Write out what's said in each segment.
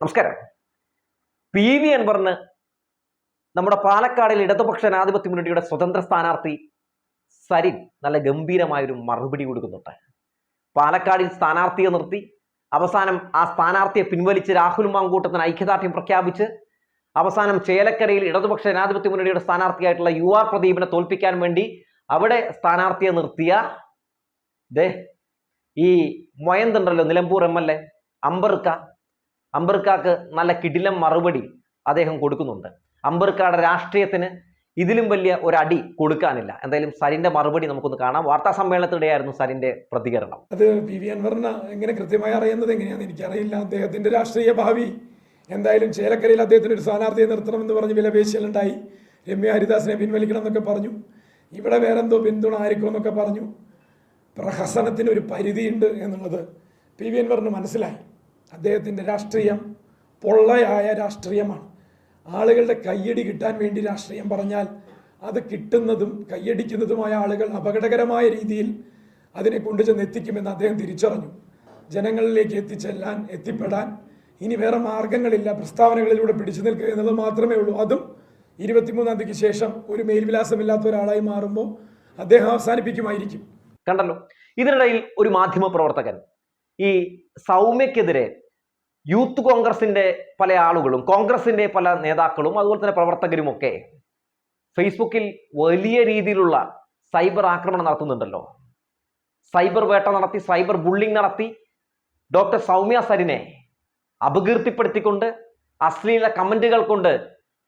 നമസ്കാരം. P V അൻവറിന് നമ്മുടെ പാലക്കാടിൽ ഇടതുപക്ഷ ജനാധിപത്യ മുന്നണിയുടെ സ്വതന്ത്ര സ്ഥാനാർത്ഥി സരിൻ നല്ല ഗംഭീരമായൊരു മറുപടി കൊടുക്കുന്നുണ്ട്. പാലക്കാടിൽ സ്ഥാനാർത്ഥിയെ നിർത്തി അവസാനം ആ സ്ഥാനാർത്ഥിയെ പിൻവലിച്ച് രാഹുൽ മാങ്കൂട്ടത്തിന് ഐക്യദാർഢ്യം പ്രഖ്യാപിച്ച് അവസാനം ചേലക്കരയിൽ ഇടതുപക്ഷ ജനാധിപത്യ മുന്നണിയുടെ സ്ഥാനാർത്ഥിയായിട്ടുള്ള യു ആർ പ്രദീപിനെ തോൽപ്പിക്കാൻ വേണ്ടി അവിടെ സ്ഥാനാർത്ഥിയെ നിർത്തിയ ദേ ഈ മൊയന്തുണ്ടല്ലോ നിലമ്പൂർ എം എൽ എ അമ്പർക്ക. അമ്പർക്കാക്ക് നല്ല കിടിലം മറുപടി അദ്ദേഹം കൊടുക്കുന്നുണ്ട്. അംബർക്കാടെ രാഷ്ട്രീയത്തിന് ഇതിലും വലിയ ഒരു അടി കൊടുക്കാനില്ല. എന്തായാലും സരിന്റെ മറുപടി നമുക്കൊന്ന് കാണാം. വാർത്താ സമ്മേളനത്തിനിടെയായിരുന്നു സരിന്റെ പ്രതികരണം. അത് പി വി അൻവറിന് എങ്ങനെ കൃത്യമായി അറിയുന്നത് എങ്ങനെയാണെന്ന് എനിക്കറിയില്ല. അദ്ദേഹത്തിന്റെ രാഷ്ട്രീയ ഭാവി എന്തായാലും ചേലക്കരയിൽ അദ്ദേഹത്തിന് ഒരു സ്ഥാനാർത്ഥിയെ നിർത്തണമെന്ന് പറഞ്ഞ് വിലപേശലുണ്ടായി. രമ്യ ഹരിദാസിനെ പിൻവലിക്കണം എന്നൊക്കെ പറഞ്ഞു. ഇവിടെ വേറെന്തോ പിന്തുണ ആയിരിക്കും എന്നൊക്കെ പറഞ്ഞു. പ്രഹസനത്തിന് ഒരു പരിധിയുണ്ട് എന്നുള്ളത് പി വി അൻവറിന് മനസ്സിലായി. അദ്ദേഹത്തിന്റെ രാഷ്ട്രീയം പൊള്ളയായ രാഷ്ട്രീയമാണ്. ആളുകളുടെ കയ്യടി കിട്ടാൻ വേണ്ടി രാഷ്ട്രീയം പറഞ്ഞാൽ അത് കിട്ടുന്നതും കയ്യടിക്കുന്നതുമായ ആളുകൾ അപകടകരമായ രീതിയിൽ അതിനെ കൊണ്ടുചെന്ന് എത്തിക്കുമെന്ന് അദ്ദേഹം തിരിച്ചറിഞ്ഞു. ജനങ്ങളിലേക്ക് എത്തിച്ചെല്ലാൻ എത്തിപ്പെടാൻ ഇനി വേറെ മാർഗങ്ങളില്ല പ്രസ്താവനകളിലൂടെ പിടിച്ചു നിൽക്കുക എന്നത് മാത്രമേ ഉള്ളൂ. അതും ഇരുപത്തിമൂന്നാം തീയതിക്ക് ശേഷം ഒരു മേൽവിലാസമില്ലാത്ത ഒരാളായി മാറുമ്പോൾ അദ്ദേഹം അവസാനിപ്പിക്കുമായിരിക്കും. കണ്ടല്ലോ ഇതിനിടയിൽ ഒരു മാധ്യമ പ്രവർത്തകൻ ഈ സൗമ്യക്കെതിരെ യൂത്ത് കോൺഗ്രസിന്റെ പല ആളുകളും കോൺഗ്രസിന്റെ പല നേതാക്കളും അതുപോലെ തന്നെ പ്രവർത്തകരുമൊക്കെ ഫേസ്ബുക്കിൽ വലിയ രീതിയിലുള്ള സൈബർ ആക്രമണം നടത്തുന്നുണ്ടല്ലോ. സൈബർ വേട്ട നടത്തി സൈബർ ബുള്ളിംഗ് നടത്തി ഡോക്ടർ സൗമ്യ സരിനെ അപകീർത്തിപ്പെടുത്തിക്കൊണ്ട് അശ്ലീല കമന്റുകൾ കൊണ്ട്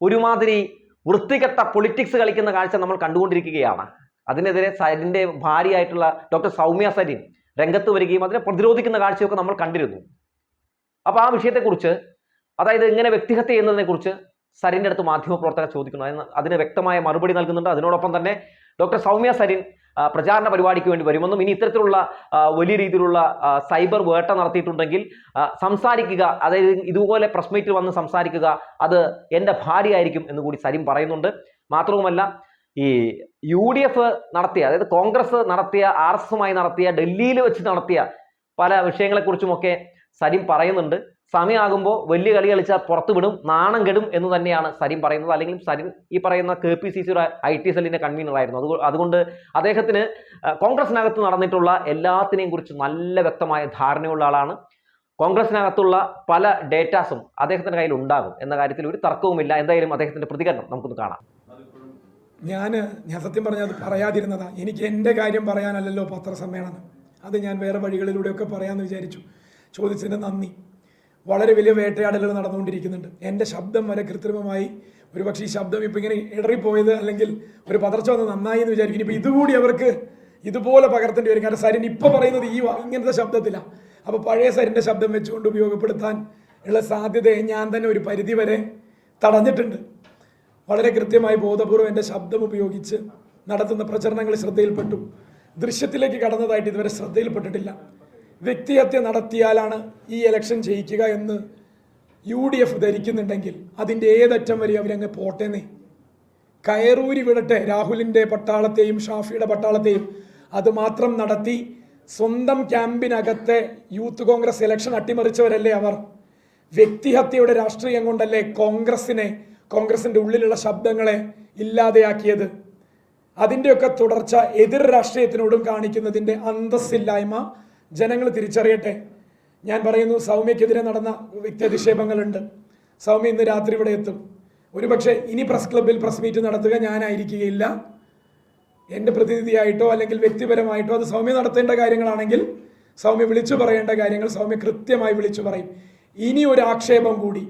ഒരുമാതിരി വൃത്തികെട്ട പൊളിറ്റിക്സ് കളിക്കുന്ന കാഴ്ച നമ്മൾ കണ്ടുകൊണ്ടിരിക്കുകയാണ്. അതിനെതിരെ സരിന്റെ ഭാര്യയായിട്ടുള്ള ഡോക്ടർ സൗമ്യ സരിൻ രംഗത്ത് വരികയും അതിനെ പ്രതിരോധിക്കുന്ന കാഴ്ചയൊക്കെ നമ്മൾ കണ്ടിരുന്നു. അപ്പോൾ ആ വിഷയത്തെക്കുറിച്ച് അതായത് ഇങ്ങനെ വ്യക്തിഹത്യ ചെയ്യുന്നതിനെ കുറിച്ച് സരിന്റെ അടുത്ത് മാധ്യമപ്രവർത്തകർ ചോദിക്കുന്നു. അതിന് അതിന് വ്യക്തമായ മറുപടി നൽകുന്നുണ്ട്. അതിനോടൊപ്പം തന്നെ ഡോക്ടർ സൗമ്യ സരിൻ പ്രചാരണ പരിപാടിക്ക് വേണ്ടി വരുമെന്നും ഇനി ഇത്തരത്തിലുള്ള വലിയ രീതിയിലുള്ള സൈബർ വേട്ട നടത്തിയിട്ടുണ്ടെങ്കിൽ സംസാരിക്കുക അതായത് ഇതുപോലെ പ്രസ് മീറ്റിൽ വന്ന് സംസാരിക്കുക അത് എന്റെ ഭാര്യയായിരിക്കും എന്ന് കൂടി സരിൻ പറയുന്നുണ്ട്. മാത്രവുമല്ല ഈ യു ഡി എഫ് നടത്തിയ അതായത് കോൺഗ്രസ് നടത്തിയ ആർ എസ് എസുമായി നടത്തിയ ഡൽഹിയിൽ വെച്ച് നടത്തിയ പല വിഷയങ്ങളെക്കുറിച്ചുമൊക്കെ സരിൻ പറയുന്നുണ്ട്. സമയമാകുമ്പോൾ വലിയ കളി കളിച്ചാൽ പുറത്തു വിടും നാണം കെടും എന്ന് തന്നെയാണ് സരിം പറയുന്നത്. അല്ലെങ്കിൽ സരിൻ ഈ പറയുന്ന കെ പി സി സിയുടെ ഐ ടി സെല്ലിന്റെ കൺവീനർ ആയിരുന്നു. അതുകൊ- അതുകൊണ്ട് അദ്ദേഹത്തിന് കോൺഗ്രസിനകത്ത് നടന്നിട്ടുള്ള എല്ലാത്തിനെയും കുറിച്ച് നല്ല വ്യക്തമായ ധാരണയുള്ള ആളാണ്. കോൺഗ്രസിനകത്തുള്ള പല ഡേറ്റാസും അദ്ദേഹത്തിന്റെ കയ്യിൽ ഉണ്ടാകും എന്ന കാര്യത്തിൽ ഒരു തർക്കവുമില്ല എന്തായാലും അദ്ദേഹത്തിന്റെ പ്രതികരണം നമുക്കൊന്ന് കാണാം. ഞാൻ ഞാൻ സത്യം പറഞ്ഞാൽ അത് പറയാതിരുന്നതാ. എനിക്ക് എന്റെ കാര്യം പറയാനല്ലല്ലോ പത്രസമ്മേളനം. അത് ഞാൻ വേറെ വഴികളിലൂടെയൊക്കെ പറയാമെന്ന് വിചാരിച്ചു. ചോദിച്ചതിന് നന്ദി. വളരെ വലിയ വേട്ടയാടലുകൾ നടന്നുകൊണ്ടിരിക്കുന്നുണ്ട്. എന്റെ ശബ്ദം വരെ കൃത്രിമമായി. ഒരുപക്ഷെ ഈ ശബ്ദം ഇപ്പം ഇങ്ങനെ ഇടറിപ്പോയത് അല്ലെങ്കിൽ ഒരു പതർച്ച വന്ന് നന്നായി എന്ന് വിചാരിക്കും ഇപ്പം ഇതുകൂടി അവർക്ക് ഇതുപോലെ പകർത്തേണ്ടി വരും. കാരണം സരിൻ ഇപ്പോൾ പറയുന്നത് ഈ ഇങ്ങനത്തെ ശബ്ദത്തിലാണ് അപ്പോൾ പഴയ സരിന്റെ ശബ്ദം വെച്ചുകൊണ്ട് ഉപയോഗപ്പെടുത്താൻ ഉള്ള സാധ്യതയെ ഞാൻ തന്നെ ഒരു പരിധി വരെ തടഞ്ഞിട്ടുണ്ട്. വളരെ കൃത്യമായി ബോധപൂർവം എന്റെ ശബ്ദം ഉപയോഗിച്ച് നടത്തുന്ന പ്രചരണങ്ങൾ ശ്രദ്ധയിൽപ്പെട്ടു. ദൃശ്യത്തിലേക്ക് കടന്നതായിട്ട് ഇതുവരെ ശ്രദ്ധയിൽപ്പെട്ടിട്ടില്ല. വ്യക്തിഹത്യ നടത്തിയാലാണ് ഈ ഇലക്ഷൻ ജയിക്കുക എന്ന് യു ഡി എഫ് ധരിക്കുന്നുണ്ടെങ്കിൽ അതിന്റെ ഏതറ്റം വരെ അവരങ്ങ് പോട്ടേന്നേ. കയറൂരി വിടട്ടെ രാഹുലിന്റെ പട്ടാളത്തെയും ഷാഫിയുടെ പട്ടാളത്തെയും. അതുമാത്രം നടത്തി സ്വന്തം ക്യാമ്പിനകത്തെ യൂത്ത് കോൺഗ്രസ് ഇലക്ഷൻ അട്ടിമറിച്ചവരല്ലേ അവർ. വ്യക്തിഹത്യയുടെ രാഷ്ട്രീയം കൊണ്ടല്ലേ കോൺഗ്രസിനെ കോൺഗ്രസിന്റെ ഉള്ളിലുള്ള ശബ്ദങ്ങളെ ഇല്ലാതെയാക്കിയത്. അതിന്റെയൊക്കെ തുടർച്ച എതിർ രാഷ്ട്രീയത്തിനോടും കാണിക്കുന്നതിന്റെ അന്തസ്സില്ലായ്മ ജനങ്ങൾ തിരിച്ചറിയട്ടെ. ഞാൻ പറയുന്നു സൗമ്യക്കെതിരെ നടന്ന വ്യക്തിയധിക്ഷേപങ്ങളുണ്ട്. സൗമ്യ ഇന്ന് രാത്രി ഇവിടെ എത്തും. ഒരുപക്ഷെ ഇനി പ്രസ് ക്ലബിൽ പ്രസ് മീറ്റ് നടത്തുക ഞാനായിരിക്കുകയില്ല. എന്റെ പ്രതിനിധിയായിട്ടോ അല്ലെങ്കിൽ വ്യക്തിപരമായിട്ടോ അത് സൗമ്യ നടത്തേണ്ട കാര്യങ്ങളാണെങ്കിൽ സൗമ്യ വിളിച്ചു പറയേണ്ട കാര്യങ്ങൾ സൗമ്യ കൃത്യമായി വിളിച്ചു പറയും. ഇനി ഒരു ആക്ഷേപം കൂടി.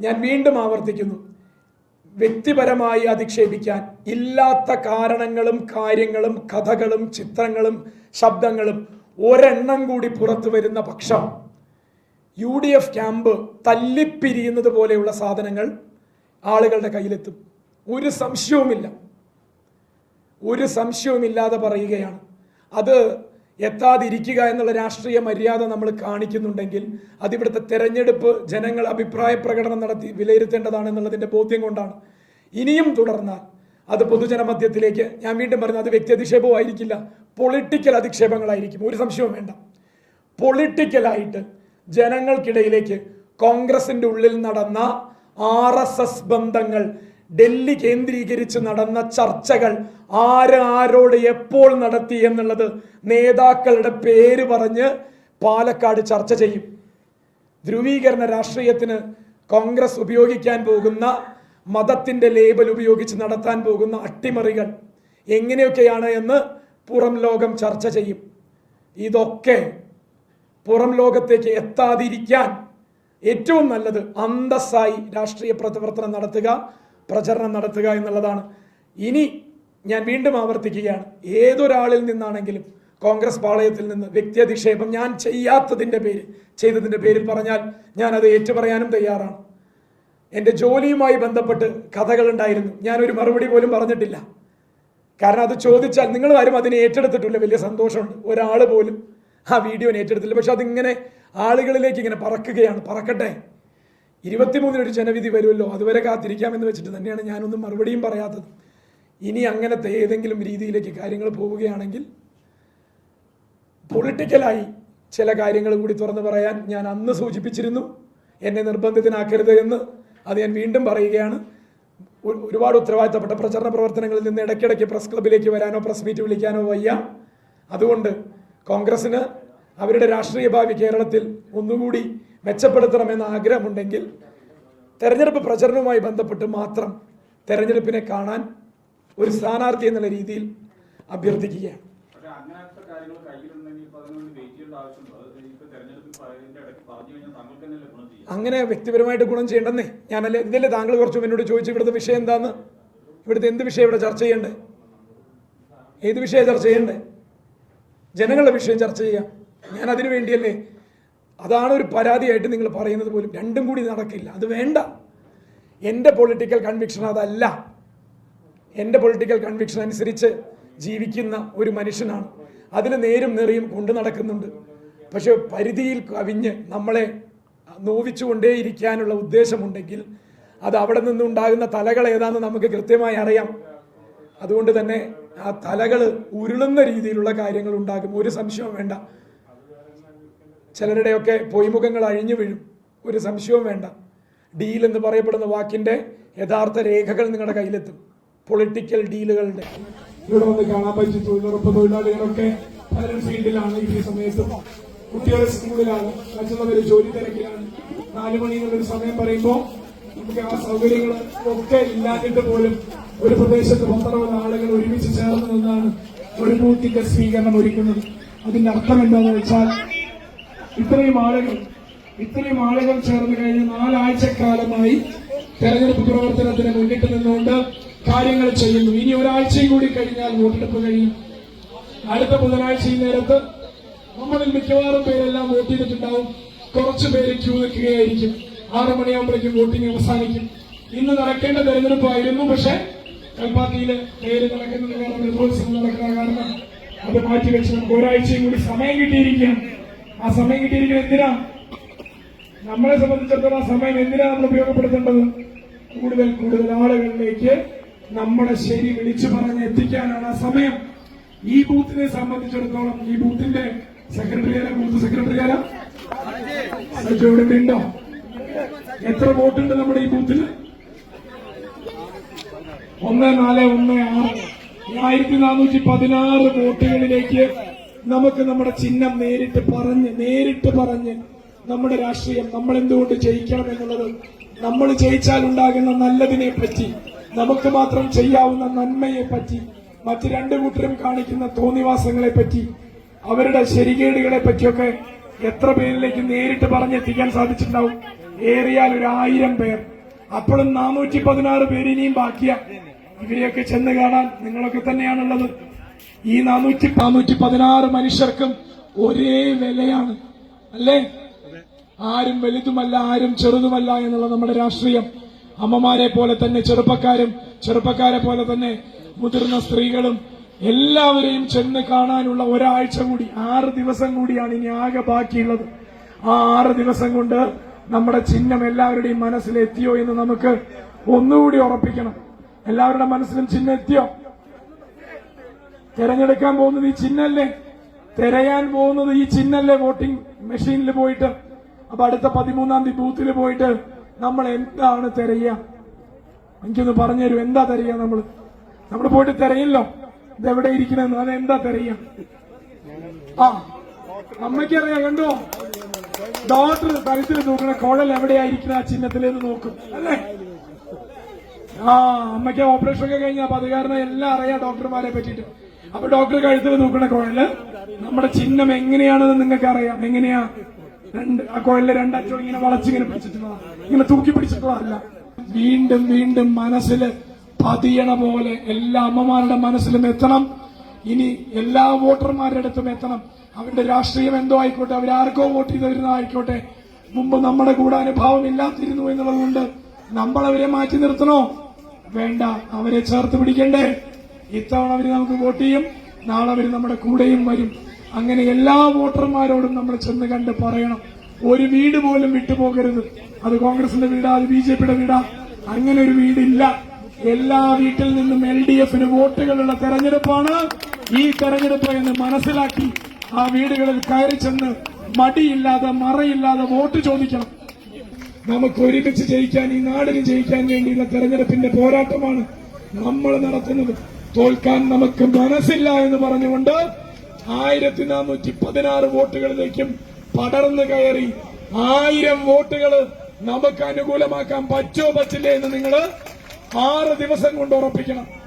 ഞാൻ വീണ്ടും ആവർത്തിക്കുന്നു. വ്യക്തിപരമായി അധിക്ഷേപിക്കാൻ ഇല്ലാത്ത കാരണങ്ങളും കാര്യങ്ങളും കഥകളും ചിത്രങ്ങളും ശബ്ദങ്ങളും ഒരെണ്ണം കൂടി പുറത്തു വരുന്ന പക്ഷം യു ഡി എഫ് ക്യാമ്പ് തല്ലിപ്പിരിയുന്നത് പോലെയുള്ള സാധനങ്ങൾ ആളുകളുടെ കയ്യിലെത്തും. ഒരു സംശയവുമില്ല. ഒരു സംശയവുമില്ലാതെ പറയുകയാണ്. അത് എത്താതിരിക്കുക എന്നുള്ള രാഷ്ട്രീയ മര്യാദ നമ്മൾ കാണിക്കുന്നുണ്ടെങ്കിൽ അതിവിടുത്തെ തെരഞ്ഞെടുപ്പ് ജനങ്ങൾ അഭിപ്രായ പ്രകടനം നടത്തി വിലയിരുത്തേണ്ടതാണ് എന്നുള്ളതിന്റെ ബോധ്യം കൊണ്ടാണ്. ഇനിയും തുടർന്നാൽ അത് പൊതുജന മധ്യത്തിലേക്ക് ഞാൻ വീണ്ടും പറഞ്ഞു അത് വ്യക്തി അധിക്ഷേപമായിരിക്കില്ല പൊളിറ്റിക്കൽ അധിക്ഷേപങ്ങളായിരിക്കും. ഒരു സംശയവും വേണ്ട. പൊളിറ്റിക്കലായിട്ട് ജനങ്ങൾക്കിടയിലേക്ക് കോൺഗ്രസിന്റെ ഉള്ളിൽ നടന്ന ആർ എസ് എസ് ബന്ധങ്ങൾ ഡൽഹി കേന്ദ്രീകരിച്ച് നടന്ന ചർച്ചകൾ ആര് ആരോട് എപ്പോൾ നടത്തി എന്നുള്ളത് നേതാക്കളുടെ പേര് പറഞ്ഞ് പാലക്കാട് ചർച്ച ചെയ്യും. ധ്രുവീകരണ രാഷ്ട്രീയത്തിന് കോൺഗ്രസ് ഉപയോഗിക്കാൻ പോകുന്ന മതത്തിന്റെ ലേബൽ ഉപയോഗിച്ച് നടത്താൻ പോകുന്ന അട്ടിമറികൾ എങ്ങനെയൊക്കെയാണ് എന്ന് പുറം ലോകം ചർച്ച ചെയ്യും. ഇതൊക്കെ പുറം ലോകത്തേക്ക് എത്താതിരിക്കാൻ ഏറ്റവും നല്ലത് അന്തസ്സായി രാഷ്ട്രീയ പ്രവർത്തനം നടത്തുക പ്രചരണം നടത്തുക എന്നുള്ളതാണ്. ഇനി ഞാൻ വീണ്ടും ആവർത്തിക്കുകയാണ്. ഏതൊരാളിൽ നിന്നാണെങ്കിലും കോൺഗ്രസ് പാളയത്തിൽ നിന്ന് വ്യക്തിയധിക്ഷേപം ഞാൻ ചെയ്യാത്തതിന്റെ പേര് ചെയ്തതിന്റെ പേരിൽ പറഞ്ഞാൽ ഞാൻ അത് ഏറ്റുപറയാനും തയ്യാറാണ്. എന്റെ ജോലിയുമായി ബന്ധപ്പെട്ട് കഥകളുണ്ടായിരുന്നു ഞാനൊരു മറുപടി പോലും പറഞ്ഞിട്ടില്ല. കാരണം അത് ചോദിച്ചാൽ നിങ്ങൾ ആരും അതിനെ ഏറ്റെടുത്തിട്ടില്ല. വലിയ സന്തോഷമുണ്ട്. ഒരാൾ പോലും ആ വീഡിയോ ഏറ്റെടുത്തില്ല. പക്ഷെ അതിങ്ങനെ ആളുകളിലേക്ക് ഇങ്ങനെ പറക്കുകയാണ്. പറക്കട്ടെ. ഇരുപത്തിമൂന്നിനൊരു ജനവിധി വരുമല്ലോ. അതുവരെ കാത്തിരിക്കാമെന്ന് വെച്ചിട്ട് തന്നെയാണ് ഞാനൊന്നും മറുപടിയും പറയാത്തത്. ഇനി അങ്ങനത്തെ ഏതെങ്കിലും രീതിയിലേക്ക് കാര്യങ്ങൾ പോവുകയാണെങ്കിൽ പൊളിറ്റിക്കലായി ചില കാര്യങ്ങൾ കൂടി തുറന്നു പറയാൻ ഞാൻ അന്ന് സൂചിപ്പിച്ചിരുന്നു. എന്നെ നിർബന്ധത്തിനാക്കരുത് എന്ന് അത് ഞാൻ വീണ്ടും പറയുകയാണ്. ഒരുപാട് ഉത്തരവാദിത്തപ്പെട്ട പ്രചരണ പ്രവർത്തനങ്ങളിൽ നിന്ന് ഇടയ്ക്കിടയ്ക്ക് പ്രസ് ക്ലബിലേക്ക് വരാനോ പ്രസ് മീറ്റ് വിളിക്കാനോ വയ്യ. അതുകൊണ്ട് കോൺഗ്രസിന് അവരുടെ രാഷ്ട്രീയ ഭാവി കേരളത്തിൽ ഒന്നുകൂടി മെച്ചപ്പെടുത്തണമെന്ന ആഗ്രഹമുണ്ടെങ്കിൽ തെരഞ്ഞെടുപ്പ് പ്രചരണവുമായി ബന്ധപ്പെട്ട് മാത്രം തെരഞ്ഞെടുപ്പിനെ കാണാൻ ഒരു സ്ഥാനാർത്ഥി എന്നുള്ള രീതിയിൽ അഭ്യർത്ഥിക്കുകയാണ്. അങ്ങനെ വ്യക്തിപരമായിട്ട് ഗുണം ചെയ്യണ്ടെന്നേ. ഞാനല്ലേ ഇതല്ലേ താങ്കൾ കുറച്ച് എന്നോട് ചോദിച്ചു ഇവിടുത്തെ വിഷയം എന്താന്ന്? ഇവിടുത്തെ എന്ത് വിഷയം ഇവിടെ ചർച്ച ചെയ്യണ്ടേ? ഏത് വിഷയം ചർച്ച ചെയ്യണ്ടേ? ജനങ്ങളുടെ വിഷയം ചർച്ച ചെയ്യാം. ഞാൻ അതിനു വേണ്ടിയല്ലേ? അതാണ് ഒരു പരാതിയായിട്ട് നിങ്ങൾ പറയുന്നത് പോലും. രണ്ടും കൂടി നടക്കില്ല. അത് വേണ്ട. എന്റെ പൊളിറ്റിക്കൽ കൺവിക്ഷൻ അതല്ല. എന്റെ പൊളിറ്റിക്കൽ കൺവിക്ഷൻ അനുസരിച്ച് ജീവിക്കുന്ന ഒരു മനുഷ്യനാണ്. അതിൽ നേരും നേറിയും കൊണ്ടു നടക്കുന്നുണ്ട്. പക്ഷെ പരിധിയിൽ കവിഞ്ഞ് നമ്മളെ നോവിച്ചുകൊണ്ടേയിരിക്കാനുള്ള ഉദ്ദേശമുണ്ടെങ്കിൽ അത് അവിടെ നിന്നുണ്ടാകുന്ന തലകൾ ഏതാണെന്ന് നമുക്ക് കൃത്യമായി അറിയാം. അതുകൊണ്ട് തന്നെ ആ തലകൾ ഉരുളുന്ന രീതിയിലുള്ള കാര്യങ്ങൾ ഉണ്ടാകും. ഒരു സംശയവും വേണ്ട. ചിലരുടെയൊക്കെ പൊയ്മുഖങ്ങൾ അഴിഞ്ഞു വീഴും. ഒരു സംശയവും വേണ്ട. ഡീൽ എന്ന് പറയപ്പെടുന്ന വാക്കിന്റെ യഥാർത്ഥ രേഖകൾ നിങ്ങളുടെ കയ്യിലെത്തും. പൊളിറ്റിക്കൽ ഡീലുകളുടെ. ഇവിടെ വന്ന് കാണാൻ പറ്റി തൊഴിലുറപ്പ് തൊഴിലാളികളൊക്കെ ഫീൽഡിലാണ് ഈ സമയത്ത്. കുട്ടികൾ സ്കൂളിലാണ്. മറ്റുള്ളവർ ജോലി തിരക്കിലാണ്. നാലു മണി എന്നുള്ളൊരു സമയം പറയുമ്പോൾ നമുക്ക് ആ സൗകര്യങ്ങൾ ഒക്കെ ഇല്ലാതിട്ട് പോലും ഒരു പ്രദേശത്ത് പന്ത്രണ്ട് ആളുകൾ ഒരുമിച്ച് ചേർന്ന് നിന്നാണ് ഒരു ബൂത്തിന്റെ സ്വീകരണം ഒരുക്കുന്നത്. അതിന്റെ അർത്ഥം എന്താണെന്ന് വെച്ചാൽ ഇത്രയും ആളുകൾ ഇത്രയും ആളുകൾ ചേർന്ന് കഴിഞ്ഞ നാലാഴ്ചക്കാലമായി തെരഞ്ഞെടുപ്പ് പ്രവർത്തനത്തിന് മുന്നിട്ട് നിന്നുകൊണ്ട് കാര്യങ്ങൾ ചെയ്യുന്നു. ഇനി ഒരാഴ്ചയും കൂടി കഴിഞ്ഞാൽ വോട്ടെടുപ്പ് കഴിയും. അടുത്ത ബുധനാഴ്ച ഈ നേരത്ത് നമ്മളിൽ മിക്കവാറും പേരെല്ലാം വോട്ട് ചെയ്തിട്ടുണ്ടാവും. കുറച്ചു പേര് ക്യൂ നിൽക്കുകയായിരിക്കും. ആറു മണിയാകുമ്പോഴേക്കും വോട്ടിംഗ് അവസാനിക്കും. ഇന്ന് നടക്കേണ്ട തെരഞ്ഞെടുപ്പായിരുന്നു പക്ഷെ കൽപ്പാത്തിയിൽ പേര് നടക്കുന്നത് കാരണം രഥോത്സവം നടക്കുന്ന കാരണം അത് മാറ്റിവെച്ച് നമുക്ക് ഒരാഴ്ചയും കൂടി സമയം കിട്ടിയിരിക്കുകയാണ്. ആ സമയം കിട്ടിയിരിക്കുന്നത് എന്തിനാ? നമ്മളെ സംബന്ധിച്ചിടത്തോളം ആ സമയം എന്തിനാ നമ്മൾ ഉപയോഗപ്പെടുത്തേണ്ടത്? കൂടുതൽ കൂടുതൽ ആളുകളിലേക്ക് നമ്മുടെ ശരി വിളിച്ചു പറഞ്ഞ് എത്തിക്കാനാണ് ആ സമയം. ഈ ബൂത്തിനെ സംബന്ധിച്ചിടത്തോളം ഈ ബൂത്തിന്റെ സെക്രട്ടറി ആരാ ബൂത്ത് സെക്രട്ടറി ആരാ സജു ഇവിടെ ഉണ്ടോ? എത്ര വോട്ടുണ്ട് നമ്മുടെ ഈ ബൂത്തിൽ ഒന്ന് നാല് ഒന്ന് ആറ്. ആയിരത്തി നാനൂറ്റി പതിനാറ് വോട്ടുകളിലേക്ക് നമുക്ക് നമ്മുടെ ചിഹ്നം നേരിട്ട് പറഞ്ഞ് നേരിട്ട് പറഞ്ഞ് നമ്മുടെ രാഷ്ട്രീയം നമ്മൾ എന്തുകൊണ്ട് ജയിക്കണം എന്നുള്ളത് നമ്മൾ ജയിച്ചാൽ ഉണ്ടാകുന്ന നല്ലതിനെ പറ്റി നമുക്ക് മാത്രം ചെയ്യാവുന്ന നന്മയെ പറ്റി മറ്റു രണ്ടു കൂട്ടരും കാണിക്കുന്ന തോന്നിവാസങ്ങളെ പറ്റി അവരുടെ ശരികേടുകളെ പറ്റിയൊക്കെ എത്ര പേരിലേക്ക് നേരിട്ട് പറഞ്ഞെത്തിക്കാൻ സാധിച്ചിട്ടുണ്ടാവും? ഏറിയാൽ ഒരു ആയിരം പേർ. അപ്പോഴും നാനൂറ്റി പതിനാറ് പേര് ഇനിയും ബാക്കിയാ. ഇവരെയൊക്കെ ചെന്ന് കാണാൻ നിങ്ങളൊക്കെ തന്നെയാണുള്ളത്. ഈ നാനൂറ്റി നാനൂറ്റി പതിനാറ് മനുഷ്യർക്കും ഒരേ വിലയാണ്. അല്ലേ? ആരും വലുതുമല്ല ആരും ചെറുതുമല്ല എന്നുള്ള നമ്മുടെ രാഷ്ട്രീയം. അമ്മമാരെ പോലെ തന്നെ ചെറുപ്പക്കാരും ചെറുപ്പക്കാരെ പോലെ തന്നെ മുതിർന്ന സ്ത്രീകളും എല്ലാവരെയും ചെന്ന് കാണാനുള്ള ഒരാഴ്ച കൂടി ആറ് ദിവസം കൂടിയാണ് ഇനി ആകെ ബാക്കിയുള്ളത്. ആ ആറ് ദിവസം കൊണ്ട് നമ്മുടെ ചിഹ്നം എല്ലാവരുടെയും മനസ്സിൽ എത്തിയോ എന്ന് നമുക്ക് ഒന്നുകൂടി ഉറപ്പിക്കണം. എല്ലാവരുടെ മനസ്സിലും ചിഹ്നം എത്തിയോ? തെരഞ്ഞെടുക്കാൻ പോകുന്നത് ഈ ചിഹ്നല്ലേ? തിരയാൻ പോകുന്നത് ഈ ചിഹ്നല്ലേ വോട്ടിംഗ് മെഷീനിൽ പോയിട്ട്? അപ്പൊ അടുത്ത പതിമൂന്നാം തീയതി ബൂത്തിൽ പോയിട്ട് നമ്മൾ എന്താണ് തിരയുക? എനിക്കൊന്ന് പറഞ്ഞുതരൂ എന്താ തിരയുക നമ്മൾ? നമ്മൾ പോയിട്ട് തിരയില്ലോ. ഇതെവിടെ ഇരിക്കണെന്ന്? അത് എന്താ തെറിയാം? ആ അമ്മയ്ക്കറിയാം കണ്ടോ? ഡോക്ടർ തലത്തിൽ നോക്കണ കുഴൽ എവിടെയായിരിക്കണ ആ ചിഹ്നത്തിലേന്ന് നോക്കും അല്ലേ? ആ അമ്മയ്ക്ക് ഓപ്പറേഷൻ ഒക്കെ കഴിഞ്ഞ അപ്പൊ അത് കാരണം എല്ലാം അറിയാം ഡോക്ടർമാരെ പറ്റിയിട്ട്. അപ്പൊ ഡോക്ടർ കഴുത്തിൽ നോക്കണ കുഴൽ നമ്മുടെ ചിഹ്നം എങ്ങനെയാണെന്ന് നിങ്ങൾക്ക് അറിയാം എങ്ങനെയാ? രണ്ട് ആ കുഴലിൽ രണ്ടറ്റോ ഇങ്ങനെ വളച്ചിങ്ങനെ പിടിച്ചിട്ടുള്ളതാ. ഇങ്ങനെ തൂക്കി പിടിച്ചിട്ടുള്ളതല്ല. വീണ്ടും വീണ്ടും മനസ്സിൽ പതിയണ പോലെ എല്ലാ അമ്മമാരുടെ മനസ്സിലും എത്തണം. ഇനി എല്ലാ വോട്ടർമാരുടെ അടുത്തും എത്തണം. അവരുടെ രാഷ്ട്രീയം എന്തോ ആയിക്കോട്ടെ അവരാർക്കോ വോട്ട് ചെയ്തവരുന്നതായിക്കോട്ടെ മുമ്പ് നമ്മുടെ കൂടെ അനുഭാവം ഇല്ലാത്തിരുന്നു എന്നുള്ളതുകൊണ്ട് നമ്മൾ അവരെ മാറ്റി നിർത്തണോ? വേണ്ട അവരെ ചേർത്ത് പിടിക്കണ്ടേ? ഇത്തവണ അവർ നമുക്ക് വോട്ട് ചെയ്യും. നാളെ അവർ നമ്മുടെ കൂടെയും വരും. അങ്ങനെ എല്ലാ വോട്ടർമാരോടും നമ്മൾ ചെന്ന് കണ്ട് പറയണം. ഒരു വീട് പോലും വിട്ടുപോകരുത്. അത് കോൺഗ്രസിന്റെ വീടാ അത് ബി ജെ പിയുടെ വീടാ. അങ്ങനെ ഒരു വീടില്ല. എല്ലാ വീട്ടിൽ നിന്നും എൽ ഡി എഫിന് വോട്ടുകളുള്ള തെരഞ്ഞെടുപ്പാണ്. ഈ തെരഞ്ഞെടുപ്പ് എന്ന് മനസ്സിലാക്കി ആ വീടുകളിൽ കയറി ചെന്ന് മടിയില്ലാതെ മറയില്ലാതെ വോട്ട് ചോദിക്കണം. നമുക്ക് ഒരുമിച്ച് ജയിക്കാൻ ഈ നാടിന് ജയിക്കാൻ വേണ്ടിയുള്ള തെരഞ്ഞെടുപ്പിന്റെ പോരാട്ടമാണ് നമ്മൾ നടത്തുന്നത്. തോൽക്കാൻ നമുക്ക് മനസ്സില്ല എന്ന് പറഞ്ഞുകൊണ്ട് ആയിരത്തി നാനൂറ്റി പതിനാറ് വോട്ടുകളിലേക്കും പടർന്നു കയറി ആയിരം വോട്ടുകൾ നമുക്ക് അനുകൂലമാക്കാൻ പറ്റോ പറ്റില്ല എന്ന് നിങ്ങൾ ആറ് ദിവസം കൊണ്ട് ഉറപ്പിക്കണം.